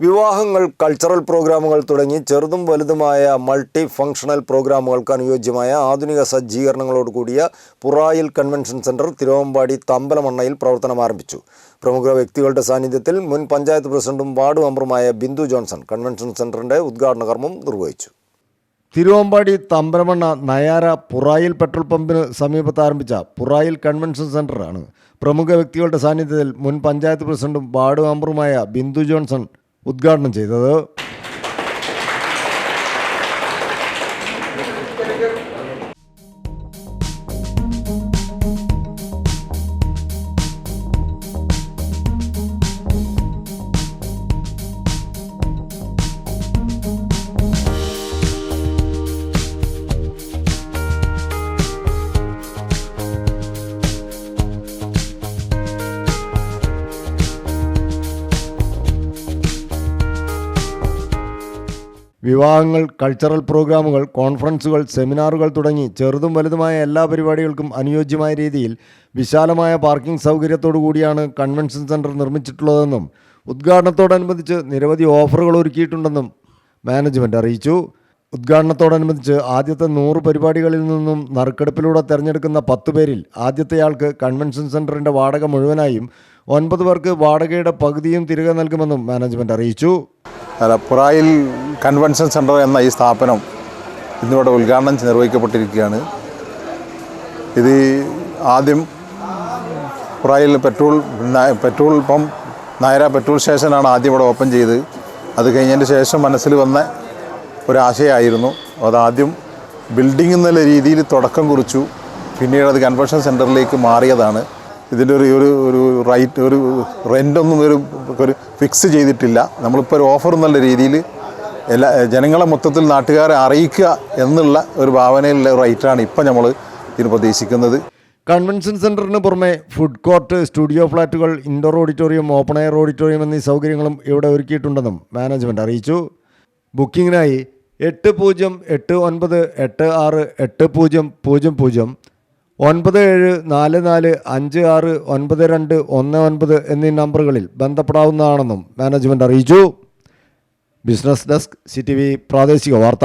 വിവാഹങ്ങൾ കൾച്ചറൽ പ്രോഗ്രാമുകൾ തുടങ്ങി ചെറുതും വലുതുമായ മൾട്ടി ഫങ്ഷണൽ പ്രോഗ്രാമുകൾക്ക് അനുയോജ്യമായ ആധുനിക സജ്ജീകരണങ്ങളോട് കൂടിയ പുറായിൽ കൺവെൻഷൻ സെന്റർ തിരുവമ്പാടി തമ്പലമണ്ണയിൽ പ്രവർത്തനം ആരംഭിച്ചു. പ്രമുഖ വ്യക്തികളുടെ സാന്നിധ്യത്തിൽ മുൻ പഞ്ചായത്ത് പ്രസിഡന്റും വാർഡ് മെമ്പറുമായ ബിന്ദു ജോൺസൺ കൺവെൻഷൻ സെന്ററിന്റെ ഉദ്ഘാടന കർമ്മം നിർവഹിച്ചു. തിരുവമ്പാടി തമ്പലമണ്ണ നയാര പുറായിൽ പെട്രോൾ പമ്പിന് സമീപത്ത് ആരംഭിച്ച പുറായിൽ കൺവെൻഷൻ സെന്ററാണ് പ്രമുഖ വ്യക്തികളുടെ സാന്നിധ്യത്തിൽ മുൻ പഞ്ചായത്ത് പ്രസിഡന്റും വാർഡ് മെമ്പറുമായ ബിന്ദു ജോൺസൺ ഉദ്ഘാടനം ചെയ്തത്. വിവാഹങ്ങൾ കൾച്ചറൽ പ്രോഗ്രാമുകൾ കോൺഫറൻസുകൾ സെമിനാറുകൾ തുടങ്ങി ചെറുതും വലുതുമായ എല്ലാ പരിപാടികൾക്കും അനുയോജ്യമായ രീതിയിൽ വിശാലമായ പാർക്കിംഗ് സൗകര്യത്തോടു കൂടിയാണ് കൺവെൻഷൻ സെന്റർ നിർമ്മിച്ചിട്ടുള്ളതെന്നും ഉദ്ഘാടനത്തോടനുബന്ധിച്ച് നിരവധി ഓഫറുകൾ ഒരുക്കിയിട്ടുണ്ടെന്നും മാനേജ്മെന്റ് അറിയിച്ചു. ഉദ്ഘാടനത്തോടനുബന്ധിച്ച് ആദ്യത്തെ നൂറ് പരിപാടികളിൽ നിന്നും നറുക്കെടുപ്പിലൂടെ തിരഞ്ഞെടുക്കുന്ന പത്ത് പേരിൽ ആദ്യത്തെയാൾക്ക് കൺവെൻഷൻ സെന്ററിന്റെ വാടക മുഴുവനായും ഒൻപത് പേർക്ക് വാടകയുടെ പകുതിയും തിരികെ നൽകുമെന്നും മാനേജ്മെന്റ് അറിയിച്ചു. പുറായിൽ കൺവെൻഷൻ സെന്റർ എന്ന ഈ സ്ഥാപനം ഇന്നിവിടെ ഉദ്ഘാടനം നിർവഹിക്കപ്പെട്ടിരിക്കുകയാണ്. ഇത് ആദ്യം Purayil petrol petrol pump Nayara petrol സ്റ്റേഷനാണ് ആദ്യം ഇവിടെ ഓപ്പൺ ചെയ്ത്. അത് കഴിഞ്ഞതിന് ശേഷം മനസ്സിൽ വന്ന ഒരാശയമായിരുന്നു അതാദ്യം ബിൽഡിംഗ് എന്നുള്ള രീതിയിൽ തുടക്കം കുറിച്ചു. പിന്നീട് അത് കൺവെൻഷൻ സെന്ററിലേക്ക് മാറിയതാണ്. ഇതിന്റെ ഒരു ഒരു ഒരു റൈറ്റ് ഒരു റെന്റൊന്നും ഒരു ഒരു ഫിക്സ് ചെയ്തിട്ടില്ല. നമ്മളിപ്പോൾ ഒരു ഓഫർ എന്നുള്ള രീതിയിൽ എല്ലാ ജനങ്ങളെ മൊത്തത്തിൽ നാട്ടുകാരെ അറിയിക്കുക എന്നുള്ള ഒരു ഭാവനയിലുള്ള റൈറ്റാണ് ഇപ്പം നമ്മൾ ഇതിന് പ്രതീക്ഷിക്കുന്നത്. കൺവെൻഷൻ സെന്ററിന് പുറമെ food court studio ഫ്ലാറ്റുകൾ indoor auditorium open air auditorium എന്നീ സൗകര്യങ്ങളും ഇവിടെ ഒരുക്കിയിട്ടുണ്ടെന്നും മാനേജ്മെന്റ് അറിയിച്ചു. ബുക്കിങ്ങിനായി എട്ട് പൂജ്യം എട്ട് ഒൻപത് എട്ട് ആറ് എട്ട് പൂജ്യം പൂജ്യം പൂജ്യം ഒൻപത് ഏഴ് നാല് നാല് അഞ്ച് ആറ് ഒൻപത് രണ്ട് ഒന്ന് ഒൻപത് എന്നീ നമ്പറുകളിൽ ബന്ധപ്പെടാവുന്നതാണെന്നും മാനേജ്മെന്റ് അറിയിച്ചു. Business desk C T V പ്രാദേശിക വാർത്ത.